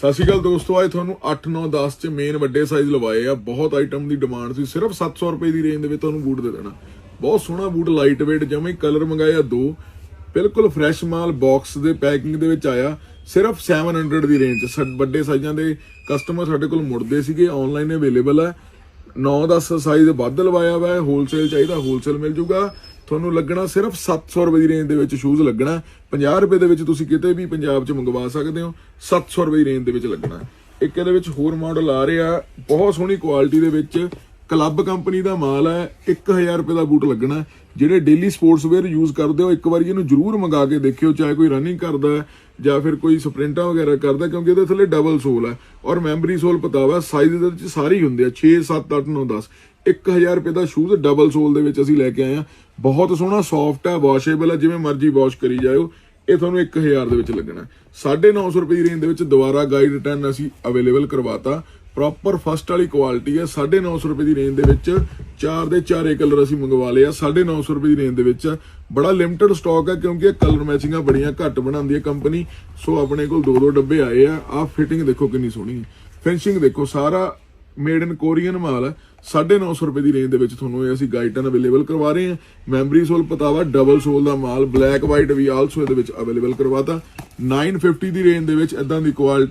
ਸਤਿ ਸ਼੍ਰੀ ਅਕਾਲ ਦੋਸਤੋ, ਅੱਜ ਤੁਹਾਨੂੰ 8 9 10 ਚ ਮੇਨ ਵੱਡੇ ਸਾਈਜ਼ ਲਵਾਏ ਆ। ਬਹੁਤ ਆਈਟਮ ਦੀ ਡਿਮਾਂਡ ਸੀ, ਸਿਰਫ 700 ਰੁਪਏ ਦੀ ਰੇਂਜ ਦੇ ਵਿੱਚ ਤੁਹਾਨੂੰ ਬੂਟ ਦੇ ਦੇਣਾ। ਬਹੁਤ ਸੋਹਣਾ ਬੂਟ ਲਾਈਟ weight ਜਮੇ ਕਲਰ ਮੰਗਾਇਆ ਦੋ। ਬਿਲਕੁਲ ਫਰੈਸ਼ ਮਾਲ ਬਾਕਸ ਦੇ ਪੈਕਿੰਗ ਦੇ ਵਿੱਚ ਆਇਆ। ਸਿਰਫ 700 ਦੀ ਰੇਂਜ ਚ ਵੱਡੇ ਸਾਈਜ਼ਾਂ ਦੇ ਕਸਟਮਰ ਸਾਡੇ ਕੋਲ ਮੁੜਦੇ ਸੀਗੇ ਆਨਲਾਈਨ ਅਵੇਲੇਬਲ ਹੈ 9-10 ਸਾਈਜ਼ ਵੱਧ ਲਵਾਇਆ ਵਾ ਹੋਲਸੇਲ ਚਾਹੀਦਾ ਹੋਲਸੇਲ ਮਿਲ ਜੂਗਾ। ਤੁਹਾਨੂੰ ਲੱਗਣਾ ਸਿਰਫ 700 ਰੁਪਏ ਦੀ ਰੇਂਜ ਦੇ ਵਿੱਚ ਸ਼ੂਜ਼ ਲੱਗਣਾ 50 ਰੁਪਏ ਦੇ ਵਿੱਚ ਤੁਸੀਂ ਕਿਤੇ ਵੀ ਪੰਜਾਬ 'ਚ ਮੰਗਵਾ ਸਕਦੇ ਹੋ 700 ਰੁਪਏ ਦੀ ਰੇਂਜ ਦੇ ਵਿੱਚ ਲੱਗਣਾ ਇੱਕ ਇਹਦੇ ਵਿੱਚ ਹੋਰ ਮਾਡਲ ਆ ਰਿਹਾ, ਬਹੁਤ ਸੋਹਣੀ ਕੁਆਲਿਟੀ ਦੇ ਵਿੱਚ ਕਲੱਬ ਕੰਪਨੀ ਦਾ ਮਾਲ ਹੈ 1000 ਰੁਪਏ ਦਾ ਬੂਟ ਲੱਗਣਾ ਜਿਹੜੇ ਡੇਲੀ ਸਪੋਰਟਸ ਵੇਅਰ ਯੂਜ਼ ਕਰਦੇ ਹੋ, ਇੱਕ ਵਾਰੀ ਇਹਨੂੰ ਜਰੂਰ ਮੰਗਾ ਕੇ ਦੇਖਿਓ, ਚਾਹੇ ਕੋਈ ਰਨਿੰਗ ਕਰਦਾ ਜਾਂ ਫਿਰ ਕੋਈ ਸਪ੍ਰਿੰਟਾਂ ਵਗੈਰਾ ਕਰਦਾ ਕਿਉਂਕਿ ਇਹਦੇ ਥੱਲੇ ਡਬਲ ਸੋਲ ਹੈ। ਔਰ ਮੈਮਰੀ ਸੋਲ ਪਤਾਵਾ ਸਾਈਜ਼ ਦੇ ਵਿੱਚ ਸਾਰੇ ਹੀ ਹੁੰਦੇ ਆ 6 7 8 9 10 1000 ਰੁਪਏ ਦਾ ਸ਼ੂਜ਼ ਡਬਲ ਸੋਲ ਦੇ ਵਿੱਚ ਅਸੀਂ ਲੈ ਕੇ ਆਏ ਆ ਬਹੁਤ ਸੋਹਣਾ ਸੌਫਟ ਹੈ ਵਾਸ਼ੇਬਲ ਹੈ, ਜਿਵੇਂ ਮਰਜ਼ੀ ਵਾਸ਼ ਕਰੀ ਜਾਇਓ। ਇਹ ਤੁਹਾਨੂੰ 1000 ਦੇ ਵਿੱਚ ਲੱਗਣਾ 950 ਰੁਪਏ ਦੀ ਰੇਂਜ ਦੇ ਵਿੱਚ ਦੁਬਾਰਾ ਗਾਈਡ ਰਿਟਰਨ ਅਸੀਂ ਅਵੇਲੇਬਲ ਕਰਵਾਤਾ। ਪ੍ਰੋਪਰ ਫਸਟ ਵਾਲੀ ਕੁਆਲਿਟੀ ਹੈ। 950 ਰੁਪਏ ਦੀ ਰੇਂਜ ਦੇ ਵਿੱਚ ਚਾਰ ਦੇ ਚਾਰੇ ਕਲਰ ਅਸੀਂ ਮੰਗਵਾ ਲਏ ਆ। 950 ਰੁਪਏ ਦੀ ਰੇਂਜ ਦੇ ਵਿੱਚ ਬੜਾ ਲਿਮਟਿਡ ਸਟਾਕ ਹੈ, ਕਿਉਂਕਿ ਇਹ ਕਲਰ ਮੈਚਿੰਗਾਂ ਬੜੀਆਂ ਘੱਟ ਬਣਾਉਂਦੀ ਹੈ ਕੰਪਨੀ ਸੋ ਆਪਣੇ ਕੋਲ ਦੋ ਦੋ ਡੱਬੇ ਆਏ ਆ। ਆ ਫਿਟਿੰਗ ਦੇਖੋ ਕਿੰਨੀ ਸੋਹਣੀ ਹੈ। ਫਿਨਿਸ਼ਿੰਗ ਦੇਖੋ, ਸਾਰਾ ਮੇਡ ਇਨ ਕੋਰੀਅਨ ਮਾਲ ਹੈ। 950 ਰੁਪਏ ਦੀ ਰੇਂਜ ਦੇ ਵਿੱਚ ਤੁਹਾਨੂੰ ਇਹ ਅਸੀਂ ਗਾਈਡਨ ਅਵੇਲੇਬਲ ਕਰਵਾ ਰਹੇ ਹਾਂ। ਮੈਮਰੀ ਸੋਲ ਪਤਾਵਾ ਡਬਲ ਸੋਲ ਦਾ ਮਾਲ ਬਲੈਕ ਵਾਈਟ ਵੀ ਆਲਸੋ ਇਹਦੇ ਵਿੱਚ ਅਵੇਲੇਬਲ ਕਰਵਾਤਾ। 950 ਦੀ ਰੇਂਜ ਦੇ ਵਿੱਚ ਇਦਾਂ ਦੀ ਕੁਆਲਿਟੀ